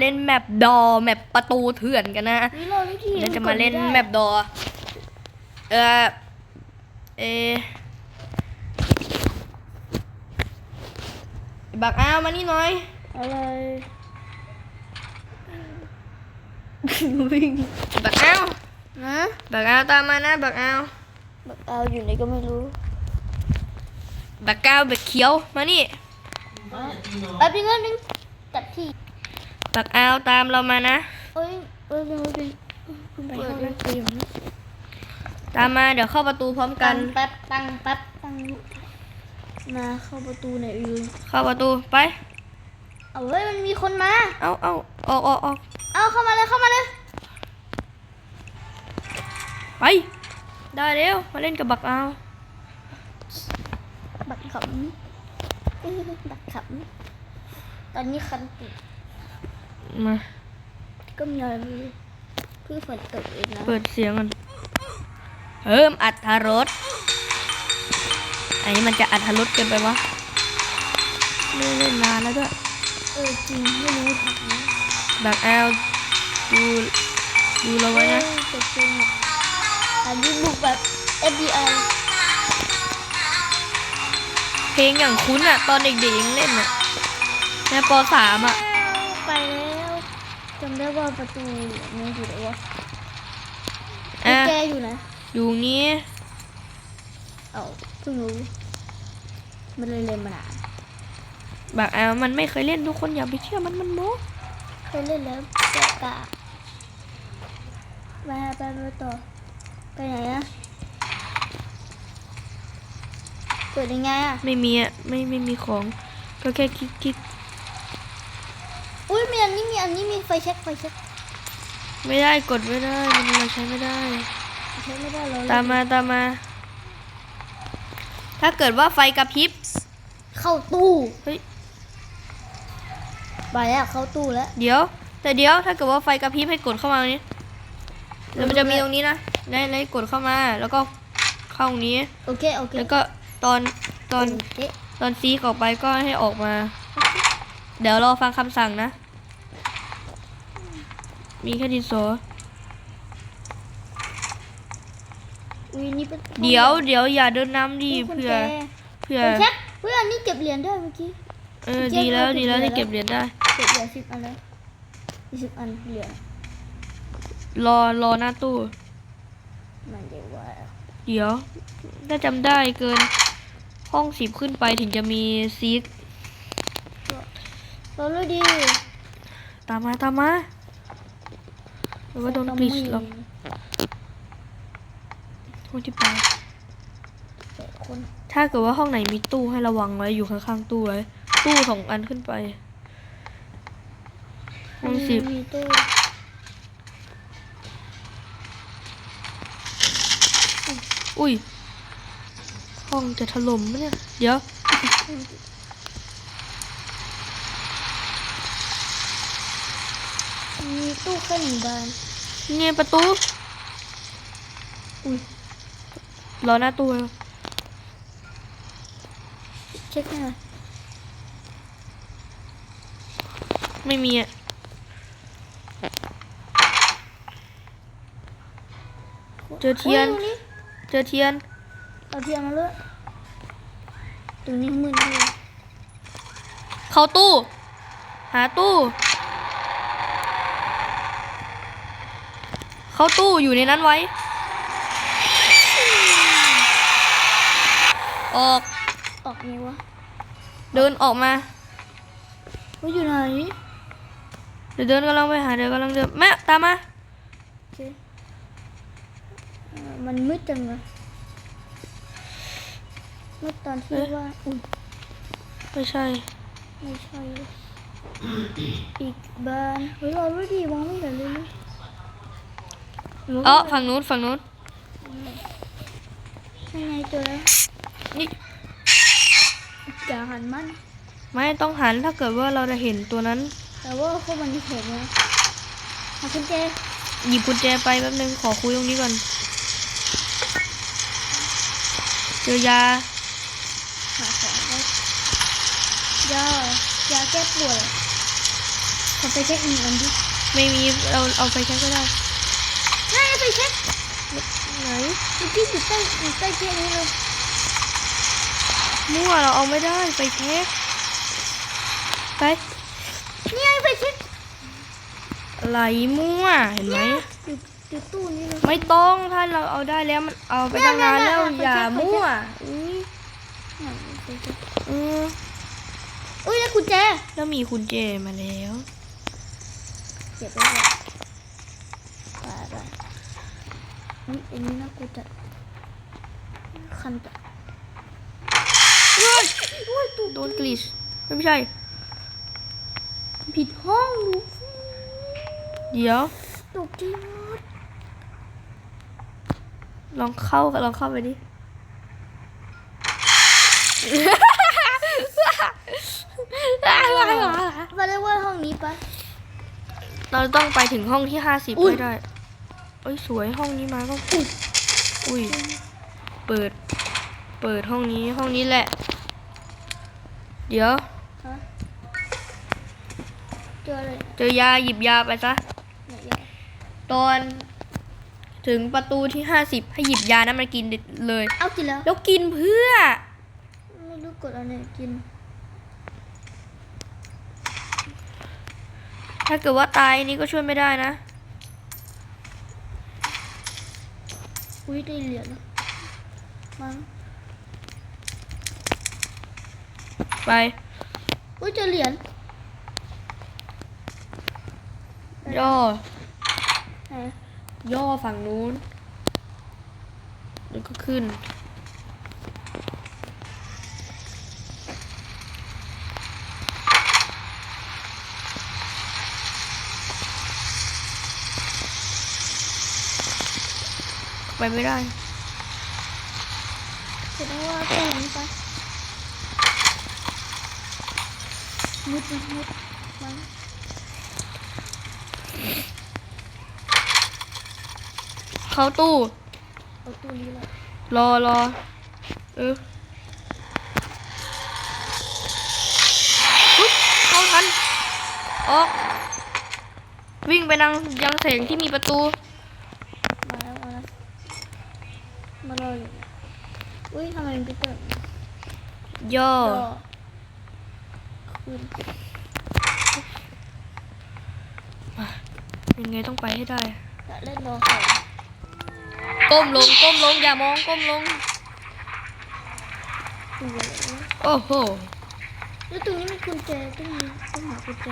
เล่นแมปดอแมปประตูเถื่อนกันนะนี่เราวิธีเราจะมาเล่นแมปดอ เออเอบักอ้าวมานี่หน่อย อะไรวิ่งบักอ้าวนะบักอ้าวตามมานะบักอ้าวบักเอาอยู่ไหนก็ไม่รู้ บักก้าวบักเขียวมานี่แป๊บนึงแป๊บนึงจัดที่ บักอ้าวตามเรามานะเอ้ยเอ้ยเอ้ยเอ้ยไปเข้าห้องเกมนะตามมาเดี๋ยวเข้าประตูพร้อมกัตั้นงแป๊บตั้งแป๊บตั้งมาเข้าประตูไหนอยอือเข้าประตูไป เอาเฮ้ยมันมีคนมา เอาเอาออกออกออกเอาเข้ามาเลยเข้ามาเลยไป ได้เร็วมาเล่นกับบักอ้าวบักขำเอ้ยบักขำตอนนี้คันติด มา ก็มีอะไรไม่รู้เพื่อฝนตกเองนะเปิดเสียงกันเพิ่มอัตรรสอันนี้มันจะอัตรรสเกินไปวะไม่ได้เล่นนานแล้วด้วยเออจริงไม่รู้ถังนะบักแอลดูดูเราไว้นะเออแต่จริงอะอันนี้บุกแบบ FBI เพลงอย่างคุ้นอะ ตอนเด็กๆยังเล่นอะในปสามอะไปแล้ว จำได้ว่าประตูนี้อยู่ไหนวะอะแกอยู่นะอยู่นี้เอาเพิ่งรู้มันเลยเรียนมานานบักแอลมันไม่เคยเล่นทุกคนอย่าไปเชื่อมันมันโม้เคยเล่นแล้วแกะกะมาไปไปต่อไปไหนอะเปิดยังไงอะไม่มีอะไม่ไม่มีของ ก็แค่คลิกคลิก อุ้ยมีอันนี้มีอันนี้มี ไฟเช็คไฟเช็คไม่ได้กดไม่ได้มันเราใช้ไม่ได้ใช้ไม่ได้เราตามมาตามมา ถ้าเกิดว่าไฟกระพริบเข้าตู้เฮ้ยไปแล้วเข้าตู้แล้วเดี๋ยว แต่เดี๋ยวถ้าเกิดว่าไฟกระพริบให้กดเข้ามาตรงนี้แล้วมันจะมีตรงนี้นะได้เลยกดเข้ามาแล้วก็เข้าตรงนี้โอเคโอเคแล้วก็ตอนตอนโอเคตอนซีกออกไปก็ให้ออกมา เดี๋ยวรอฟังคำสั่งนะ มีแค่ดินสออุ้ยนี่เป็นเดี๋ยวเดี๋ยวอย่าเดินน้ำดินี่กุญเพื่อแจเพื่อไฟเช็คเพื่ออันนี้เก็บเหรียญได้เมื่อกี้เออเก็บดีแล้วเอาดีแล้วเก็ที่บเหรีเก็ยญบเหรียญได้เก็บเหรียญสิบอันแล้วยี่สิบอันเหรียญรอรอหน้าตู้มันเดี๋ยวว่าเดี๋ยวถ้าจำได้เกินห้องสิบขึ้นไปถึงจะมีซีกเราเลยดี ตามมาตามมา หรือว่าโดนกรีชหรอกห้องที่แปดแปดคนถ้าเกิดว่าห้องไหนมีตู้ให้ระวังไว้อยู่ข้างๆตู้ไว้ ตู้สองอันขึ้นไปห้องสิบมีตู้อุ้ย ห้องจะถล่มไหมเนี่ย เดี๋ยวมีตู้แค่หนึ่งบาน นี่ไงประตูอุ้ยรอหน้าตู้ไว้เช็คให้หน่อยไม่มีอะเจอเทียนฮ้ตรงนี้เจอเทียน เอาเทียนมาเลยตรงนี้มืดเลยเข้าตู้ หาตู้ เข้าตู้อยู่ในนั้นไว้ ออก ออกไงวะเดินออกมาว่าอยู่ไหน เดี๋ยวเดินกำลังไปหาเดี๋ยวกำลังเดินแม่ตามมาโอเคเอ่อมันมืดจังเลยมืดตอนที่เอ๊ะว่า อุ้ยไม่ใช่ ไม่ใช่เลยอีกบ้านเฮ้ยเรารู้ดีมองไม่เห็นเลยนะ เออฝั่งนู้นฝั่งนู้นยังไงเจอแล้วนี่อย่าหันมัน ไม่ต้องหันถ้าเกิดว่าเราจะเห็นตัวนั้น แต่ว่าพวกมันเห็นนะหาคุณเจหยิบกุญแจไปแป๊บนึงขอคุยตรงนี้ก่อนเจอยาหาของได้ยายาแก้ปวดขอไปเช็คอีกอันดิไม่มีเราเอาไปใช้ก็ได้ นั่นไงไปเช็คไหนเมื่อกี้อยู่ใต้อยู่ใต้เตียงนี้เลยมั่วเราเอาไม่ได้ไปเช็คไปนี่ไงไปเช็คอะไรมั่วเห็นไหมอยู่อยู่ตู้นี้เลยไม่ต้องถ้าเราเอาได้แล้วมันเอาไปตั้งนานแล้วเนี่ยเนี่ยเนี่ยอย่าไปเช็คมั่วอุ้ยเนี่ยไปเช็คเอออุ้ยแล้วกุญแจแล้วมีคุณเจมาแล้วเก็บไว้ก่อนไปไป อุ้ยอันนี้นะกูจะคันจะเฮ้ยอุ้ยตูโดนกลิชไม่ใช่ ผิดห้องดูเดี๋ยวตกใจหมดลองเข้าลองเข้าไปดิมาเรียกว่าห้องนี้ปะเราต้องไปถึงห้องที่ห้าสิบให้ได้ อ้ยสวยห้องนี้มาก็อุ้ยอุ้ยเปิด เปิดห้องนี้ห้องนี้แหละ เดี๋ยวฮะเจออะไรเจอยาหยิบยาไปซะไหนยายตอนถึงประตูที่ห้าสิบให้หยิบยานั้นมากินเลย เอากินแล้ว แล้วกินเพื่อ ไม่รู้กดอะไรกิน ถ้าเกิดว่าตายนี่ก็ช่วยไม่ได้นะ อุ้ยได้เหรียญแล้วมั้งไป อุ้ยเจอเหรียญย่อ ไหน ย่อฝั่งนู้น แล้วก็ขึ้น ไปไม่ได้แสดงว่าตู้นี้ไปมุดนะมุดมั้งเข้าตู้เอาตู้นี้เลยรอรอเอออุ๊ยเข้าทันออกวิ่งไปนังยังเสียงที่มีประตู มาแล้วมาแล้วมารออยู่ อุ้ยทำไมมันไปเปิดย่อรอคืนยังไงต้องไปให้ได้อยากเล่นรอสองก้มลงก้มลงอย่ามองก้มลงตัวอะไรวะโอ้โหแล้วตรงนี้มีกุญแจต้องมีต้องหากุญแจ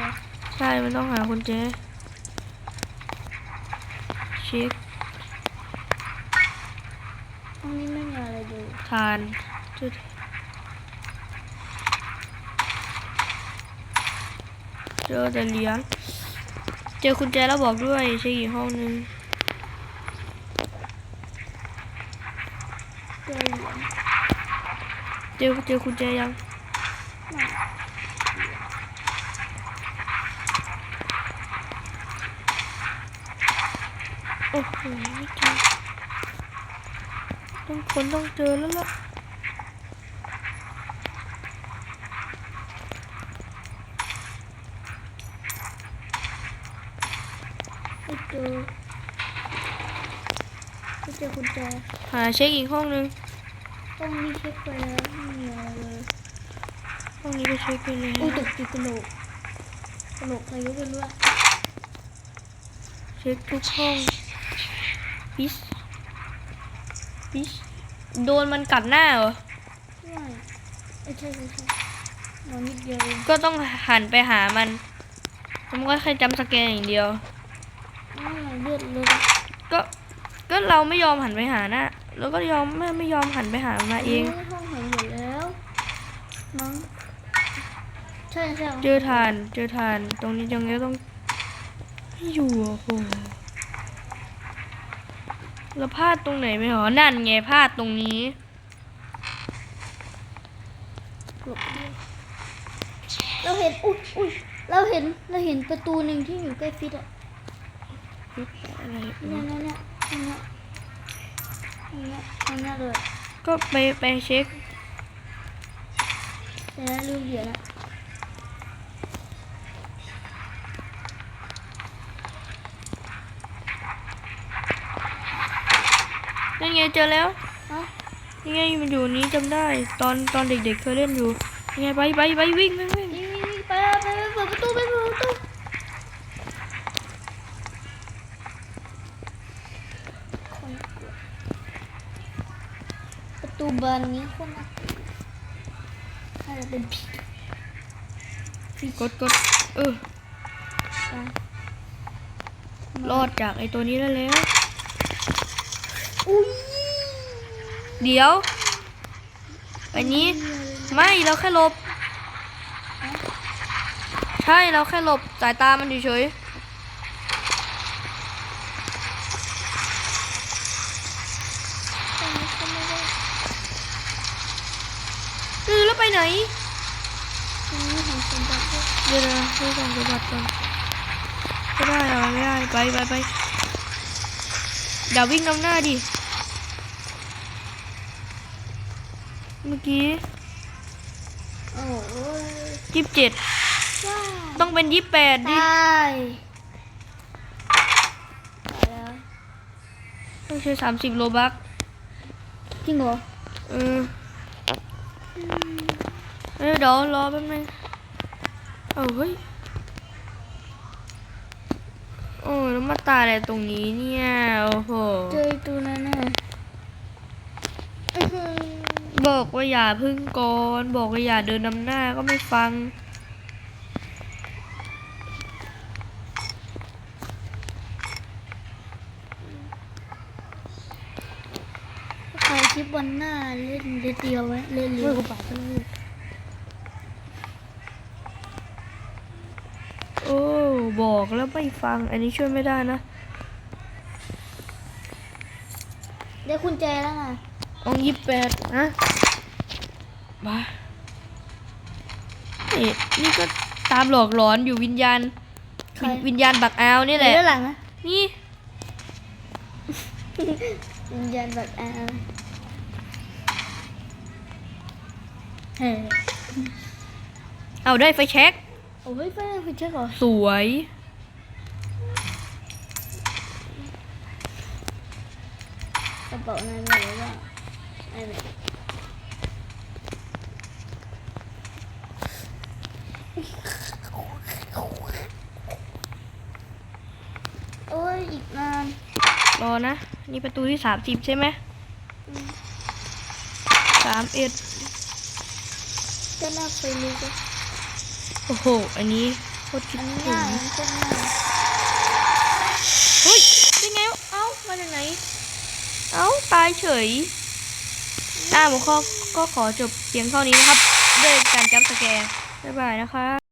ใช่ มันต้องหาคุณเจเช็ค ห้องนี้ไม่มีอะไรดูทานจุดเจอแต่เหรียญเจอคุณแจแล้วบอกด้วยเช็คอีกห้องนึงเจอเหรียญเจอเจอคุณแจยังโอ้โหไม่เจอต้อง คนต้องเจอแล้วล่ะไม่เจอไม่เจอกุญแจหาเช็คอีกห้องนึงห้องนี้เช็คไปแล้วไม่มีอะไรเลยห้องนี้ก็เช็คไปแล้อุ้วยตกใจกระโหลกกระโหลกใครก็ไม่รู้อะเช็คทุกห้องปิสปิส โดนมันกัดหน้าเหรอไม่ไม่ใช่ไม่ใช่นอนนิดเดียวเองก็ต้องหันไปหามันมันก็แค่จำสแกนอย่างเดียว อ้าวเลือดเลยก็ก็เราไม่ยอมหันไปหาหน้าแล้วก็ยอมไม่ไม่ยอมหันไปหามาเอง ห้องหายหมดแล้วมั้งใช่ใช่เจอทานเจอทาน ตรงนี้ยังไงก็ต้องไม่อยู่อะโห แล้วพลาดตรงไหนไหมหรอ นั่นไงพลาดตรงนี้หลบด้วยเราเห็น อุ้ยอุ้ยเราเห็น เราเห็นประตูหนึ่งที่อยู่ใกล้ฟิตอะอะไรเนี่ยเนี่ยเนี่ยเนี่ยเนี่ยเนี่ยเนี่ยเลย ก็ไปไปเช็คแต่แล้วลืมเหรียญอะ ไงเจอแล้วเอ้านี่ไงมันอยู่นี้จำได้ ตอนตอนเด็กๆเคยเล่นอยู่นี่ไงไปไปไปวิ่งวิ่งวิ่งนี่นี่ไปไปไปเปิดประตูไปเปิดประตูคนกลัวประตูบานนี้คนน่ากลัวถ้าจะเป็นผีกดกดเออไปรอดจากไอตัวนี้ได้แล้วอุ้ย เดี๋ยว อันนี้ไม่เราแค่หลบ ใช่เราแค่หลบสายตามันเฉยตรงนี้ก็ไม่ได้ๆเออแล้วไปไหนตรงนี้เห็นสมบัติด้วยเดี๋ยวนะดูก่อนดูบัตรก่อนไม่ได้เหรอไม่ได้ ไปไปไปเดี๋ยววิ่งนำหน้าดิ เมื่อกี้โอ้โหยี่สิบเจ็ดว้าวต้องเป็นยี่สิบแปดดิตายตายแล้วต้องใช้สามสิบโลบักจริงเหรอเออเออเดี๋ยวรอแป๊บนึงเอาเฮ้ยโอ้ยแล้วมาตายอะไรตรงนี้เนี่ย โอ้โห เจอตัวนั้นน่ะอื้อหือ บอกว่าอย่าพึ่งก่อนบอกว่าอย่าเดินนำหน้าก็ไม่ฟัง ใครคลิปวันหน้าเล่นเดดเดียวไว้เล่นเลี้เฮ้ยยวกูปาดไปเลยโอ้บอกแล้วไม่ฟัง อันนี้ช่วยไม่ได้นะ ได้คุณแจแล้วไง องยี่แปดนะมานี่นี่ก็ตามหลอกหลอนอยู่วิญญาณ ใคร วิญวิญญาณบักอาวนี่แหละ ด้านหลังนะนี่วิญญาณแบบอ่าเฮ้ยเอาได้ไฟแช็กโอ้ยไปแล้วคุณเช็คเหรอสวย กระเป๋านายมีอะไรบ้างไม่มีโอ้ยอีกนาน รอ นะ นี่ประตูที่สามสิบใช่ไหมสามเอ็ดจะน่าไปรู้ก็โอ้โห อันนี้โคตรคิดอันนี้ถึง่างยอันนี้ก็ง่ายเฮ้ยได้ไงวะเอ้า มาจากไหน เอ้า ตายเฉยอ่าผมขอก็ขอจบเพียงเท่านี้นะครับ ด้วยการจับสแกนบ๊ายบายนะคะ